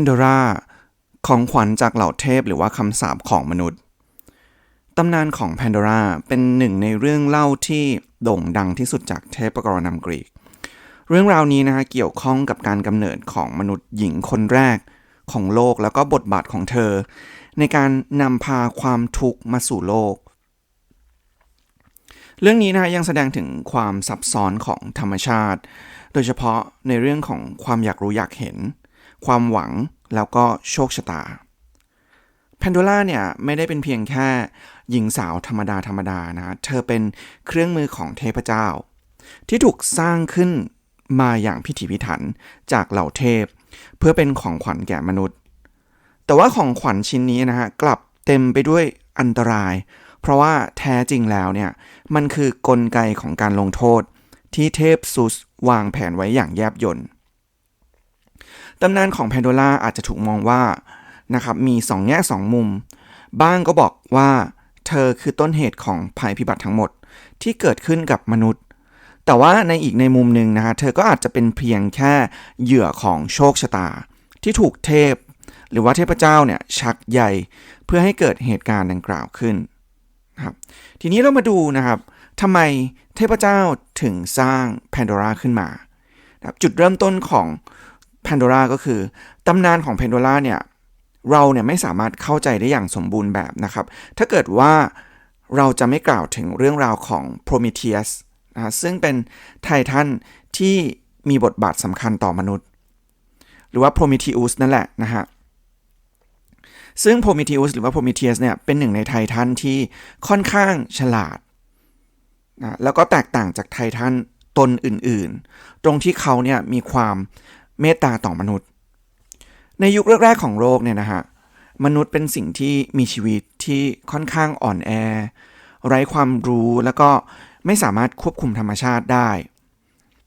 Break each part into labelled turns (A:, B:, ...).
A: นโดราของขวัญจากเหล่าเทพหรือว่าคำสาปของมนุษย์ ตำนานของแพนโดราเป็นหนึ่งในเรื่องเล่าที่โด่งดังที่สุดจากเทพกรณำกรีก เรื่องราวนี้นะฮะเกี่ยวข้องกับการกำเนิดของมนุษย์หญิงคนแรกของโลกแล้วก็บทบาทของเธอ ในการนำพาความทุกข์มาสู่โลก เรื่องนี้นะยังแสดงถึงความซับซ้อนของธรรมชาติ โดยเฉพาะในเรื่องของความอยากรู้อยากเห็น ความหวังแล้วก็โชคชะตาแพนโดล่าเนี่ยไม่ได้เป็นเพียงแค่หญิงสาวธรรมดาธรรมดานะเธอเป็นเครื่องมือของเทพเจ้า ที่ถูกสร้างขึ้นมาอย่างพิถีพิถันจากเหล่าเทพ เพื่อเป็นของขวัญแก่มนุษย์ แต่ว่าของขวัญชิ้นนี้นะฮะกลับเต็มไปด้วยอันตราย เพราะว่าแท้จริงแล้วเนี่ยมันคือกลไกของการลงโทษที่เทพซุสวางแผนไว้อย่างแยบยล ตำนานของแพนโดล่าอาจจะถูกมองว่านะครับมีสองแง่สองมุม บ้างก็บอกว่าเธอคือต้นเหตุของภัยพิบัติทั้งหมดที่เกิดขึ้นกับมนุษย์ แต่ว่าในอีกในมุมหนึ่งนะฮะเธอก็อาจจะเป็นเพียงแค่เหยื่อของโชคชะตา ที่ถูกเทพ หรือว่าเทพเจ้าเนี่ยชักใยเพื่อให้เกิดเหตุการณ์ดังกล่าวขึ้นนะครับทีนี้เรามาดูนะครับทำไมเทพเจ้าถึงสร้างแพนโดราขึ้นมา จุดเริ่มต้นของ แพนโดราก็คือตำนานของแพนโดราเนี่ยเราเนี่ยไม่สามารถเข้าใจได้อย่างสมบูรณ์แบบนะครับ ถ้าเกิดว่าเราจะไม่กล่าวถึงเรื่องราวของโพรมิเทียสนะซึ่งเป็นไททันที่มีบทบาทสำคัญต่อมนุษย์ หรือว่าโพรมิทิอุสนั่นแหละนะฮะซึ่งโพรมิทิอุสหรือว่าโพรมิเทียสเนี่ยเป็นหนึ่งในไททันที่ค่อนข้างฉลาดนะแล้วก็แตกต่างจากไททันตนอื่นๆ ตรงที่เขาเนี่ยมีความ เมตตาต่อมนุษย์ ในยุคแรกๆของโลกเนี่ยนะฮะมนุษย์เป็นสิ่งที่มีชีวิตที่ค่อนข้างอ่อนแอ ไร้ความรู้แล้วก็ไม่สามารถควบคุมธรรมชาติได้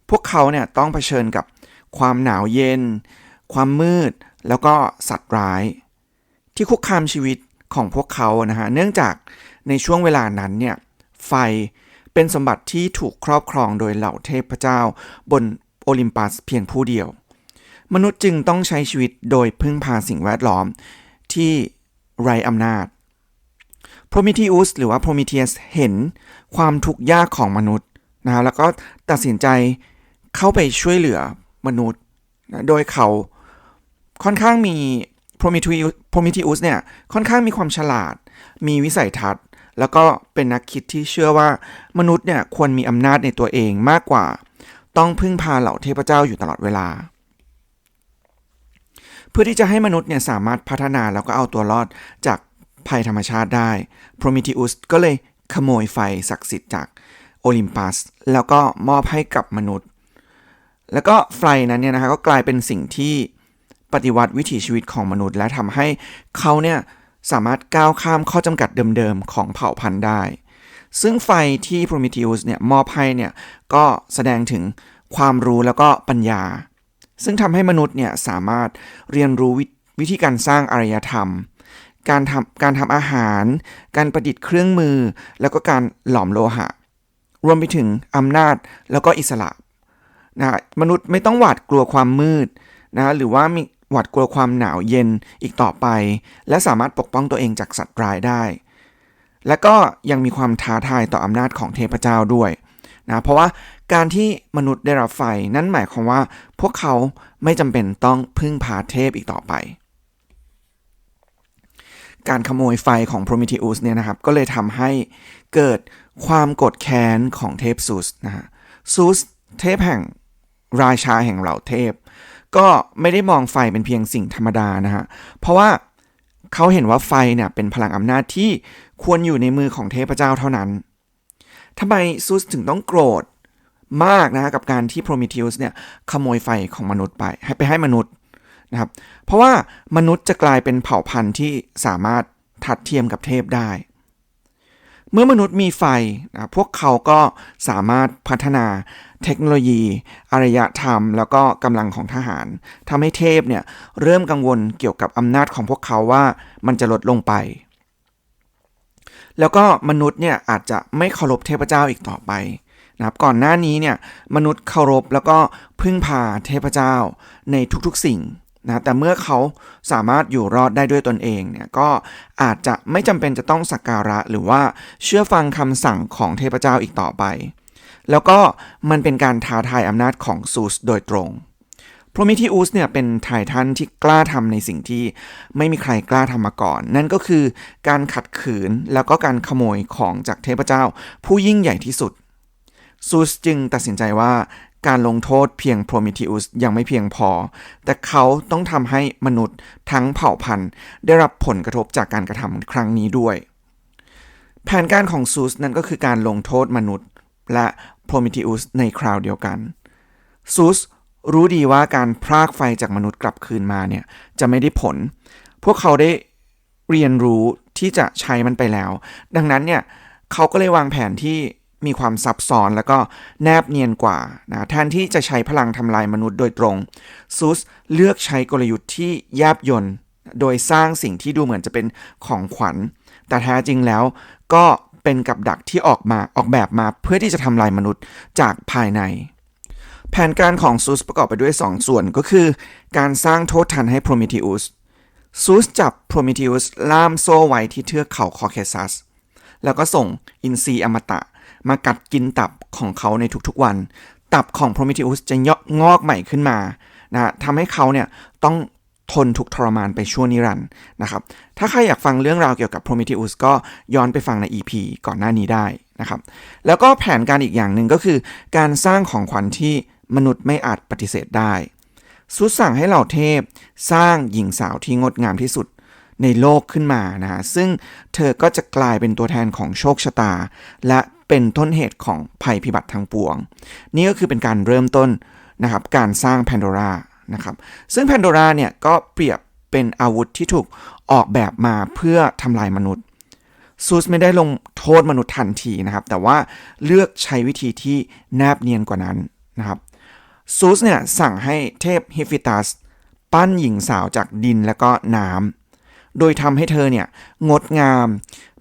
A: พวกเขาเนี่ยต้องเผชิญกับความหนาวเย็น ความมืด แล้วก็สัตว์ร้าย ที่คุกคามชีวิตของพวกเขานะฮะเนื่องจากในช่วงเวลานั้นเนี่ยไฟเป็นสมบัติที่ถูกครอบครองโดยเหล่าเทพเจ้าบนโอลิมปัสเพียงผู้เดียว มนุษย์จึงต้องใช้ชีวิตโดยพึ่งพาสิ่งแวดล้อมที่ไร้อำนาจโพรมิทิอุสหรือว่าโพรมิเทียสเห็นความทุกข์ยากของมนุษย์นะะแล้วก็ตัดสินใจเข้าไปช่วยเหลือมนุษย์นะโดยเขาค่อนข้างมีโพรมิทิโพรมิทิอุสเนี่ยค่อนข้างมีความฉลาด มีวิสัยทัศน์ แล้วก็เป็นนักคิดที่เชื่อว่ามนุษย์เนี่ยควรมีอำนาจในตัวเองมากกว่า ต้องพึ่งพาเหล่าเทพเจ้าอยู่ตลอดเวลา เพื่อที่จะให้มนุษย์เนี่ยสามารถพัฒนาแล้วก็เอาตัวรอดจากภัยธรรมชาติได้โพรมิทิอุสก็เลยขโมยไฟศักดิ์สิทธิ์จากโอลิมปัสแล้วก็มอบให้กับมนุษย์ แล้วก็ไฟนั้นเนี่ยนะคะก็กลายเป็นสิ่งที่ปฏิวัติวิถีชีวิตของมนุษย์ และทำให้เขาเนี่ยสามารถก้าวข้ามข้อจำกัดเดิมๆของเผ่าพันธุ์ได้ ซึ่งไฟที่โพรมิทิอุสเนี่ยมอบให้เนี่ยก็แสดงถึงความรู้แล้วก็ปัญญา ซึ่งทำให้มนุษย์เนี่ยสามารถเรียนรู้ววิธีการสร้างอารยธรรม การทำการทำอาหาร การประดิษฐ์เครื่องมือ แล้วก็การหลอมโลหะ รวมไปถึงอำนาจแล้วก็อิสระนะมนุษย์ไม่ต้องหวาดกลัวความมืดนะหรือว่ามีหวาดกลัวความหนาวเย็นอีกต่อไป และสามารถปกป้องตัวเองจากสัตว์ร้ายได้ และก็ยังมีความท้าทายต่ออำนาจของเทพเจ้าด้วย นะเพราะว่าการที่มนุษย์ได้รับไฟนั่นหมายความว่า พวกเขาไม่จำเป็นต้องพึ่งพาเทพอีกต่อไป การขโมยไฟของโพรมิทิอุสเนี่ยนะครับก็เลยทำให้เกิดความกดแค้นของเทพซูสนะฮะซูสเทพแห่งราชาแห่งเหล่าเทพ ก็ไม่ได้มองไฟเป็นเพียงสิ่งธรรมดานะฮะเพราะว่าเขาเห็นว่าไฟเนี่ยเป็นพลังอำนาจที่ควรอยู่ในมือของเทพเจ้าเท่านั้น ทำไมซูสถึงต้องโกรธมากนะกับการที่โพรมิทิอุสเนี่ยขโมยไฟของมนุษย์ไป ให้ไปให้มนุษย์นะครับ เพราะว่ามนุษย์จะกลายเป็นเผ่าพันธุ์ที่สามารถทัดเทียมกับเทพได้ เมื่อมนุษย์มีไฟนะพวกเขาก็สามารถพัฒนาเทคโนโลยี อารยธรรม แล้วก็กำลังของทหารทำให้เทพเนี่ยเริ่มกังวลเกี่ยวกับอำนาจของพวกเขาว่ามันจะลดลงไป แล้วก็มนุษย์เนี่ยอาจจะไม่เคารพเทพเจ้าอีกต่อไปนะครับก่อนหน้านี้เนี่ยมนุษย์เคารพแล้วก็พึ่งพาเทพเจ้าในทุกๆสิ่งนะแต่เมื่อเขาสามารถอยู่รอดได้ด้วยตนเองเนี่ยก็อาจจะไม่จำเป็นจะต้องสักการะหรือว่าเชื่อฟังคำสั่งของเทพเจ้าอีกต่อไป แล้วก็มันเป็นการท้าทายอำนาจของซูสโดยตรง พรมิทิอุสเนี่ยเป็นไททันที่กล้าทำในสิ่งที่ไม่มีใครกล้าทำมาก่อน นั่นก็คือการขัดขืนแล้วก็การขโมยของจากเทพเจ้า ผู้ยิ่งใหญ่ที่สุดซูสจึงตัดสินใจว่าการลงโทษเพียงโพรมิทิอุสยังไม่เพียงพอ แต่เขาต้องทำให้มนุษย์ทั้งเผ่าพันธุ์ ได้รับผลกระทบจากการกระทำครั้งนี้ด้วย แผนการของซูสนั่นก็คือการลงโทษมนุษย์ และโพรมิทิอุสในคราวเดียวกันซูส รู้ดีว่าการพรากไฟจากมนุษย์กลับคืนมาเนี่ยจะไม่ได้ผล พวกเขาได้เรียนรู้ที่จะใช้มันไปแล้ว ดังนั้นเนี่ยเขาก็เลยวางแผนที่มีความซับซ้อนแล้วก็แนบเนียนกว่านะแทนที่จะใช้พลังทำลายมนุษย์โดยตรงซูสเลือกใช้กลยุทธ์ที่แยบยนโดยสร้างสิ่งที่ดูเหมือนจะเป็นของขวัญ แต่แท้จริงแล้วก็เป็นกับดักที่ออกมาออกแบบมาเพื่อที่จะทำลายมนุษย์จากภายใน แผนการของซูสประกอบไปด้วย 2 ส่วนก็คือ การสร้างโทษทันให้โพรมิทิอุสซูสจับโพรมิทิอุสล่ามโซ่ไว้ที่เทือกเขาคอเคซัส แล้วก็ส่งอินทรีอมตะ มากัดกินตับของเขาในทุกๆวัน ตับของโพรมิทิอุสจะงอกใหม่ขึ้นมานะทำให้เขาเนี่ยต้องทนทุกทรมานไปชั่วนิรันดร์นะครับ ถ้าใครอยากฟังเรื่องราวเกี่ยวกับพรมิทิอุสก็ย้อนไปฟังใน EP ก่อนหน้านี้ได้นะครับ แล้วก็แผนการอีกอย่างหนึ่งก็คือ การสร้างของขวัญที่ มนุษย์ไม่อาจปฏิเสธได้สุดสั่งให้เหล่าเทพสร้างหญิงสาวที่งดงามที่สุดในโลกขึ้นมานะฮะซึ่งเธอก็จะกลายเป็นตัวแทนของโชคชะตา และเป็นต้นเหตุของภัยพิบัติทางปวง นี่ก็คือเป็นการเริ่มต้นนะครับการสร้างแพนโดรานะครับซึ่งแพนโดราเนี่ยก็เปรียบเป็นอาวุธที่ถูกออกแบบมาเพื่อทำลายมนุษย์ซูสไม่ได้ลงโทษมนุษย์ทันทีนะครับ แต่ว่าเลือกใช้วิธีที่แนบเนียนกว่านั้นนะครับ ซูสเนี่ยสั่งให้เทพฮิฟิตัสปั้นหญิงสาวจากดินและก็น้ำ โดยทำให้เธอเนี่ยงดงาม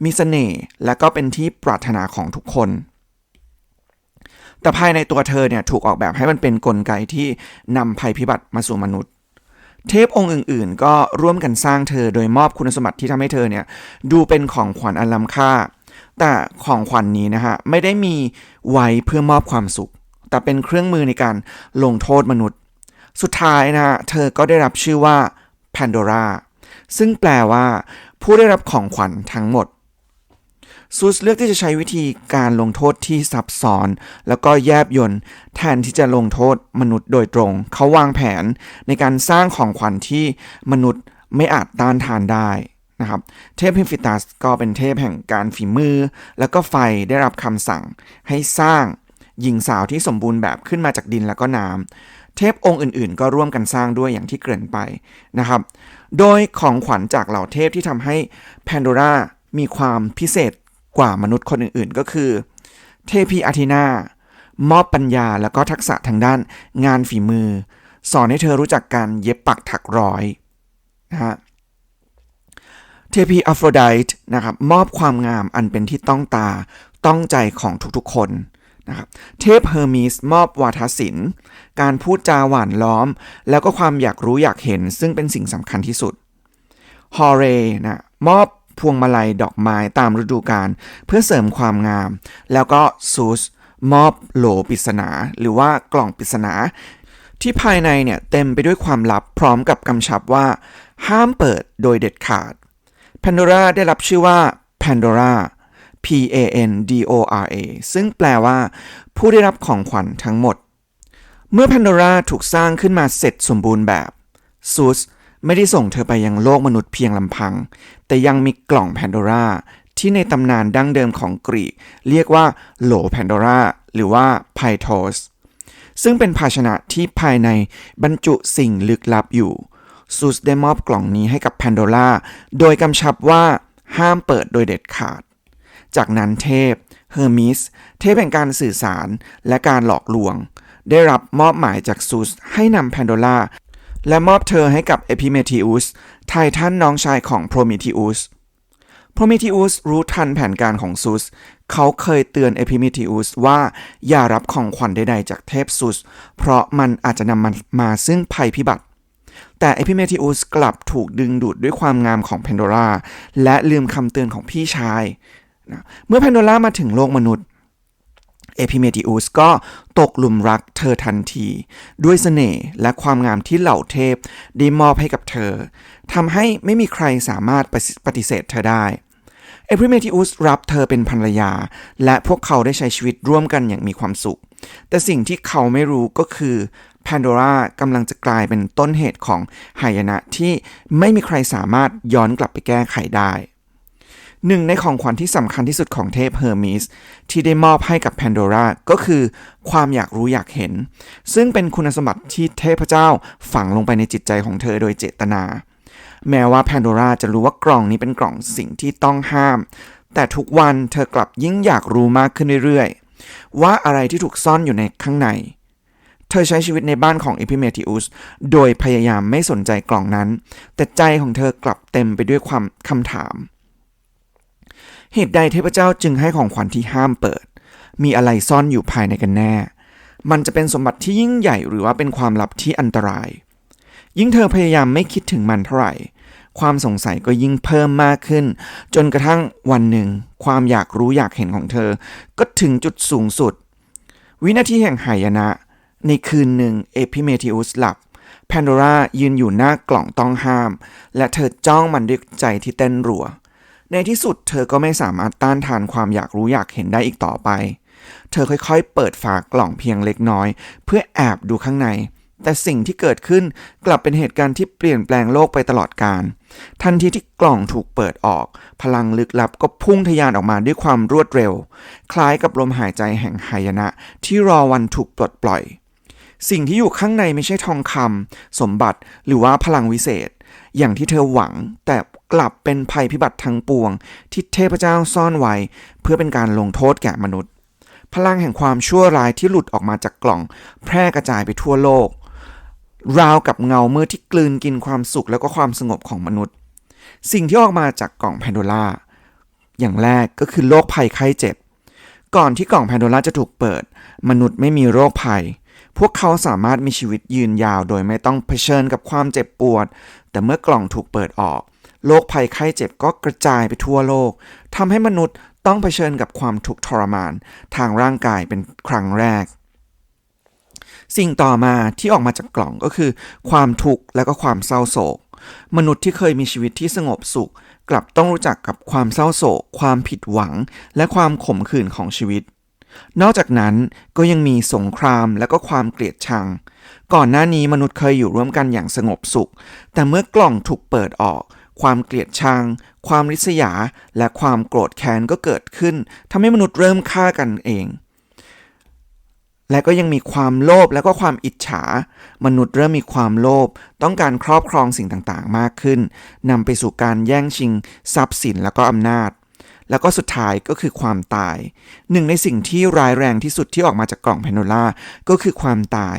A: มีสเสน่ห์และก็เป็นที่ปรารถนาของทุกคน แต่ภายในตัวเธอเนี่ยถูกออกแบบให้มันเป็นนกลไกที่นำภัยพิบัติมาสู่มนุษย์ เทพองค์อื่น ๆ ก็ร่วมกันสร้างเธอโดยมอบคุณสมบัติที่ทำให้เธอเนี่ยดูเป็นของขวัญอันล้ำค่า แต่ของขวัญนนี้นะฮะไม่ได้มีไว้เพื่อมอบความสุข แต่เป็นเครื่องมือในการลงโทษมนุษย์ สุดท้ายนะเธอก็ได้รับชื่อว่าแพนโดราซึ่งแปลว่า ผู้ได้รับของขวัญทั้งหมดซูสเลือกที่จะใช้วิธีการลงโทษที่ซับซ้อน แล้วก็แยบยนต์แทนที่จะลงโทษมนุษย์โดยตรง เขาวางแผนในการสร้างของขวัญที่มนุษย์ไม่อาจต้านทานได้นะครับ เทพพิฟิตัสก็เป็นเทพแห่งการฝีมือ แล้วก็ไฟได้รับคำสั่งให้สร้าง หญิงสาวที่สมบูรณ์แบบขึ้นมาจากดินแล้วก็น้ำเทพองค์อื่นๆ ก็ร่วมกันสร้างด้วยอย่างที่เกริ่นไปนะครับ โดยของขวัญจากเหล่าเทพที่ทำให้แพนโดรามีความพิเศษกว่ามนุษย์คนอื่นๆ ก็คือ เทพีอาทินามอบปัญญาแล้วก็ทักษะทางด้านงานฝีมือ สอนให้เธอรู้จักการเย็บปักถักร้อยนะฮะเทพีอัฟโรไดต์นะครับมอบความงามอันเป็นที่ต้องตาต้องใจของทุกๆคน นะครับเทพเฮอร์มิสมอบวาทศิลป์ การพูดจาหวานล้อม แล้วก็ความอยากรู้อยากเห็น ซึ่งเป็นสิ่งสำคัญที่สุดฮอเรนะมอบพวงมาลัยดอกไม้ตามฤดูกาลเพื่อเสริมความงาม แล้วก็ซูสมอบโหลปริศนา หรือว่ากล่องปริศนา ที่ภายในเนี่ยเต็มไปด้วยความลับพร้อมกับกำชับว่า ห้ามเปิดโดยเด็ดขาดแพนโดราได้รับชื่อว่าแพนโดรา P A N D O R A P.A.N.D.O.R.A. ซึ่งแปลว่าผู้ได้รับของขวัญทั้งหมด เมื่อแพนโดราถูกสร้างขึ้นมาเสร็จสมบูรณ์แบบซูสไม่ได้ส่งเธอไปยังโลกมนุษย์เพียงลำพัง แต่ยังมีกล่องแพนโดราที่ในตำนานดั้งเดิมของกรีก เรียกว่าโหลแพนโดราหรือว่าไพโทสซึ่งเป็นภาชนะที่ภายในบรรจุสิ่งลึกลับอยู่ซูสได้มอบกล่องนี้ให้กับแพนโดราโดยกำชับว่าห้ามเปิดโดยเด็ดขาด จากนั้นเทพเฮอร์มิสเทพแห่งการสื่อสารและการหลอกลวง ได้รับมอบหมายจากซูสให้นำแพนโดล่าและมอบเธอให้กับเอพิเมทิอุสไททันน้องชายของโพรมิทิอุสโพรมิทิอุสรู้ทันแผนการของซูส เขาเคยเตือนเอพิเมทิอุสว่าอย่ารับของขวัญใดๆจากเทพซูส เพราะมันอาจจะนำมันมาซึ่งภัยพิบัติ แต่เอพิเมทิอุสกลับถูกดึงดูดด้วยความงามของแพนโดราและลืมคำเตือนของพี่ชาย นะเมื่อแพนโดรามาถึงโลกมนุษย์ เอพิเมทิอุสก็ตกหลุมรักเธอทันที ด้วยเสน่ห์และความงามที่เหล่าเทพได้มอบให้กับเธอทำให้ไม่มีใครสามารถปฏิเสธเธอได้เอพิเมทิอุสรับเธอเป็นภรรยา และพวกเขาได้ใช้ชีวิตร่วมกันอย่างมีความสุข แต่สิ่งที่เขาไม่รู้ก็คือแพนโดรากำลังจะกลายเป็นต้นเหตุของหายนะที่ไม่มีใครสามารถย้อนกลับไปแก้ไขได้ หนึ่งในของขวัญที่สำคัญที่สุดของเทพเฮอร์มิสที่ได้มอบให้กับแพนโดราก็คือความอยากรู้อยากเห็น ซึ่งเป็นคุณสมบัติที่เทพเจ้าฝังลงไปในจิตใจของเธอโดยเจตนา แม้ว่าแพนโดราจะรู้ว่ากล่องนี้เป็นกล่องสิ่งที่ต้องห้าม แต่ทุกวันเธอกลับยิ่งอยากรู้มากขึ้นเรื่อยๆ ว่าอะไรที่ถูกซ่อนอยู่ในข้างใน เธอใช้ชีวิตในบ้านของเอพิเมทิอุสโดยพยายามไม่สนใจกล่องนั้น แต่ใจของเธอกลับเต็มไปด้วยความคำถาม เหตุใดเทพเจ้าจึงให้ของขวัญที่ห้ามเปิด มีอะไรซ่อนอยู่ภายในกันแน่ มันจะเป็นสมบัติที่ยิ่งใหญ่หรือว่าเป็นความลับที่อันตราย ยิ่งเธอพยายามไม่คิดถึงมันเท่าไหร่ ความสงสัยก็ยิ่งเพิ่มมากขึ้น จนกระทั่งวันหนึ่ง ความอยากรู้อยากเห็นของเธอ ก็ถึงจุดสูงสุด วินาทีแห่งหายนะ ในคืนหนึ่งเอพิเมทิอุสหลับแพนโดรายืนอยู่หน้ากล่องต้องห้าม และเธอจ้องมันด้วยใจที่เต้นรัว ในที่สุดเธอก็ไม่สามารถต้านทานความอยากรู้อยากเห็นได้อีกต่อไป เธอค่อยๆ เปิดฝากล่องเพียงเล็กน้อย เพื่อแอบดูข้างใน แต่สิ่งที่เกิดขึ้นกลับเป็นเหตุการณ์ที่เปลี่ยนแปลงโลกไปตลอดกาล ทันทีที่กล่องถูกเปิดออก พลังลึกลับก็พุ่งทะยานออกมาด้วยความรวดเร็ว คล้ายกับลมหายใจแห่งหายนะ ที่รอวันถูกปลดปล่อย สิ่งที่อยู่ข้างในไม่ใช่ทองคำสมบัติหรือว่าพลังวิเศษอย่างที่เธอหวังแต่ กลับเป็นภัยพิบัติทั้งปวง ที่เทพเจ้าซ่อนไว้ เพื่อเป็นการลงโทษแก่มนุษย์ พลังแห่งความชั่วร้ายที่หลุดออกมาจากกล่อง แพร่กระจายไปทั่วโลก ราวกับเงาเมื่อที่กลืนกินความสุขแล้วก็ความสงบของมนุษย์ สิ่งที่ออกมาจากกล่องแพนโดล่าอย่างแรกก็คือโรคภัยไข้เจ็บ ก่อนที่กล่องแพนโดล่าจะถูกเปิด มนุษย์ไม่มีโรคภัย พวกเขาสามารถมีชีวิตยืนยาวโดยไม่ต้องเผชิญกับความเจ็บปวด แต่เมื่อกล่องถูกเปิดออก โรคภัยไข้เจ็บก็กระจายไปทั่วโลกทำให้มนุษย์ต้องเผชิญกับความทุกข์ทรมานทางร่างกายเป็นครั้งแรก สิ่งต่อมาที่ออกมาจากกล่องก็คือ ความทุกข์และก็ความเศร้าโศก มนุษย์ที่เคยมีชีวิตที่สงบสุข กลับต้องรู้จักกับความเศร้าโศก ความผิดหวัง และความขมขื่นของชีวิต นอกจากนั้นก็ยังมีสงครามและก็ความเกลียดชัง ก่อนหน้านี้มนุษย์เคยอยู่ร่วมกันอย่างสงบสุข แต่เมื่อกล่องถูกเปิดออก ความเกลียดชัง ความริษยา และความโกรธแค้นก็เกิดขึ้นทำให้มนุษย์เริ่มฆ่ากันเอง และก็ยังมีความโลภและก็ความอิจฉา มนุษย์เริ่มมีความโลภต้องการครอบครองสิ่งต่างๆ มากขึ้นนำไปสู่การแย่งชิง ทรัพย์สินและก็อำนาจแล้วก็สุดท้ายก็คือความตาย หนึ่งในสิ่งที่ร้ายแรงที่สุดที่ออกมาจากกล่องแพนโนล่าก็คือความตาย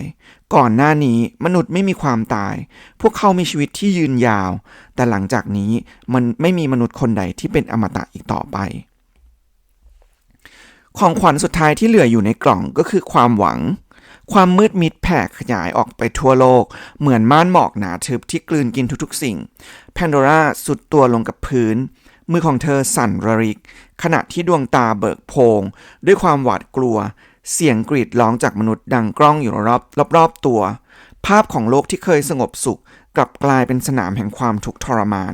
A: ก่อนหน้านี้มนุษย์ไม่มีความตาย พวกเขามีชีวิตที่ยืนยาว แต่หลังจากนี้มันไม่มีมนุษย์คนใดที่เป็นอมตะอีกต่อไป ของขวัญสุดท้ายที่เหลืออยู่ในกล่องก็คือความหวัง ความมืดมิดแผ่ขยายออกไปทั่วโลก เหมือนม่านหมอกหนาทึบที่กลืนกินทุกๆสิ่ง แพนโดราสุดตัวลงกับพื้น มือของเธอสั่นระริก ขณะที่ดวงตาเบิกโพง ด้วยความหวาดกลัว เสียงกรีดร้องจากมนุษย์ดังกล้องอยู่รอบรอบตัว ภาพของโลกที่เคยสงบสุข กลับกลายเป็นสนามแห่งความทุกข์ทรมาน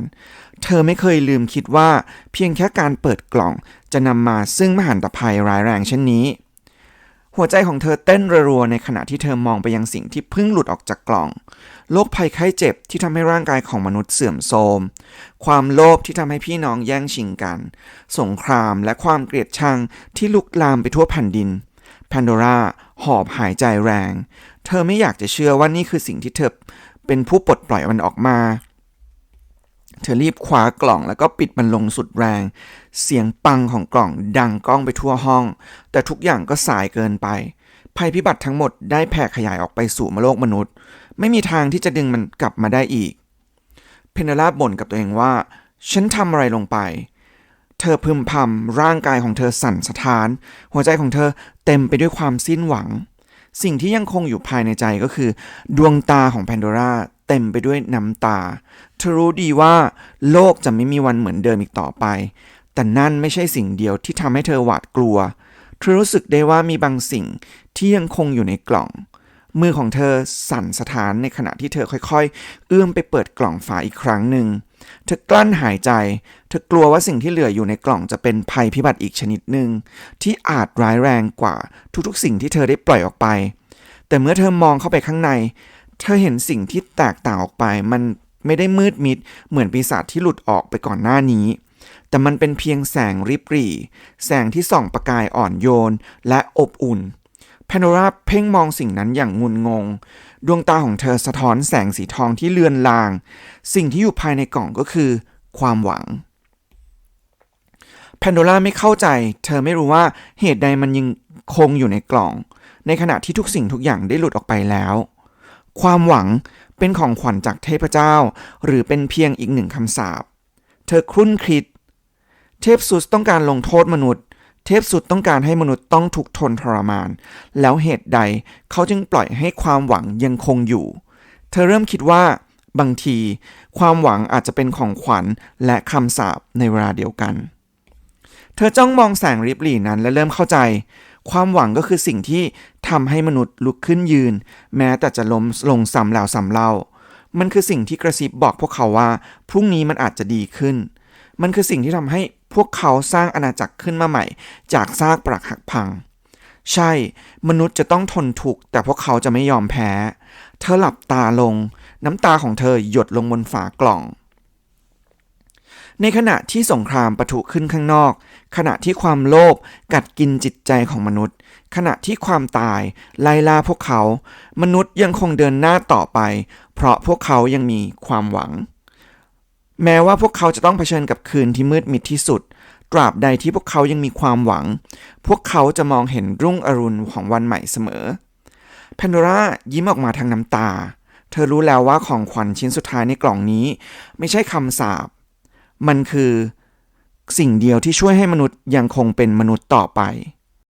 A: เธอไม่เคยลืมคิดว่าเพียงแค่การเปิดกล่องจะนำมาซึ่งมหันตภัยร้ายแรงเช่นนี้ หัวใจของเธอเต้นรัวๆในขณะที่เธอมองไปยังสิ่งที่เพิ่งหลุดออกจากกล่อง โรคภัยไข้เจ็บที่ทำให้ร่างกายของมนุษย์เสื่อมโทรม ความโลภที่ทำให้พี่น้องแย่งชิงกัน สงครามและความเกลียดชังที่ลุกลามไปทั่วแผ่นดิน แพนโดราหอบหายใจแรง เธอไม่อยากจะเชื่อว่านี่คือสิ่งที่เธอเป็นผู้ปลดปล่อยมันออกมา เธอรีบคว้ากล่องแล้วก็ปิดมันลงสุดแรง เสียงปังของกล่องดังก้องไปทั่วห้อง แต่ทุกอย่างก็สายเกินไป ภัยพิบัติทั้งหมดได้แผ่ขยายออกไปสู่โลกมนุษย์ ไม่มีทางที่จะดึงมันกลับมาได้อีก เพนเดลาบ่นกับตัวเองว่า ฉันทำอะไรลงไป เธอพึมพำร่างกายของเธอสั่นสะท้าน หัวใจของเธอเต็มไปด้วยความสิ้นหวัง สิ่งที่ยังคงอยู่ภายในใจก็คือ ดวงตาของแพนโดราเต็มไปด้วยน้ำตา เธอรู้ดีว่าโลกจะไม่มีวันเหมือนเดิมอีกต่อไป แต่นั่นไม่ใช่สิ่งเดียวที่ทำให้เธอหวาดกลัว เธอรู้สึกได้ว่ามีบางสิ่งที่ยังคงอยู่ในกล่อง มือของเธอสั่นสะท้านในขณะที่เธอค่อย ๆ เอื้อมไปเปิดกล่องฝาอีกครั้งหนึ่ง เธอกลั้นหายใจ เธอกลัวว่าสิ่งที่เหลืออยู่ในกล่องจะเป็นภัยพิบัติอีกชนิดหนึ่งที่อาจร้ายแรงกว่าทุกๆ สิ่งที่เธอได้ปล่อยออกไป แต่เมื่อเธอมองเข้าไปข้างใน เธอเห็นสิ่งที่แตกต่างออกไป มันไม่ได้มืดมิด เหมือนปีศาจที่หลุดออกไปก่อนหน้านี้ แต่มันเป็นเพียงแสงริบหรี่ แสงที่ส่องประกายอ่อนโยนและอบอุ่น แพนโดราเพ่งมองสิ่งนั้นอย่างงุนงง ดวงตาของเธอสะท้อนแสงสีทองที่เลือนลาง สิ่งที่อยู่ภายในกล่องก็คือ ความหวังแพนโดราไม่เข้าใจ เธอไม่รู้ว่าเหตุใดมันยังคงอยู่ในกล่อง ในขณะที่ทุกสิ่งทุกอย่างได้หลุดออกไปแล้ว ความหวังเป็นของขวัญจากเทพเจ้า หรือเป็นเพียงอีกหนึ่งคำสาป เธอครุ่นคิด เทพซุสต้องการลงโทษมนุษย์ เทพสุดต้องการให้มนุษย์ต้องถูกทนทรมาน แล้วเหตุใดเขาจึงปล่อยให้ความหวังยังคงอยู่ เธอเริ่มคิดว่า บางที ความหวังอาจจะเป็นของขวัญและคำสาปในเวลาเดียวกัน เธอจ้องมองแสงริบหรี่นั้นและเริ่มเข้าใจ ความหวังก็คือสิ่งที่ทำให้มนุษย์ลุกขึ้นยืน แม้แต่จะล้มลงซ้ำแล้วซ้ำเล่ามันคือสิ่งที่กระซิบบอกพวกเขาว่า พรุ่งนี้มันอาจจะดีขึ้น มันคือสิ่งที่ทำให้พวกเขาสร้างอาณาจักรขึ้นมาใหม่ จากซากปรักหักพัง ใช่ มนุษย์จะต้องทนทุกข์แต่พวกเขาจะไม่ยอมแพ้ เธอหลับตาลง น้ำตาของเธอหยดลงบนฝากล่อง ในขณะที่สงครามปะทุขึ้นข้างนอก ขณะที่ความโลภกัดกินจิตใจของมนุษย์ ขณะที่ความตายไล่ล่าพวกเขา มนุษย์ยังคงเดินหน้าต่อไป เพราะพวกเขายังมีความหวัง แม้ว่าพวกเขาจะต้องเผชิญกับคืนที่มืดมิดที่สุด ตราบใดที่พวกเขายังมีความหวัง พวกเขาจะมองเห็นรุ่งอรุณของวันใหม่เสมอแพนโดรายิ้มออกมาทางน้ำตา เธอรู้แล้วว่าของขวัญชิ้นสุดท้ายในกล่องนี้ ไม่ใช่คำสาปมันคือ สิ่งเดียวที่ช่วยให้มนุษย์ยังคงเป็นมนุษย์ต่อไป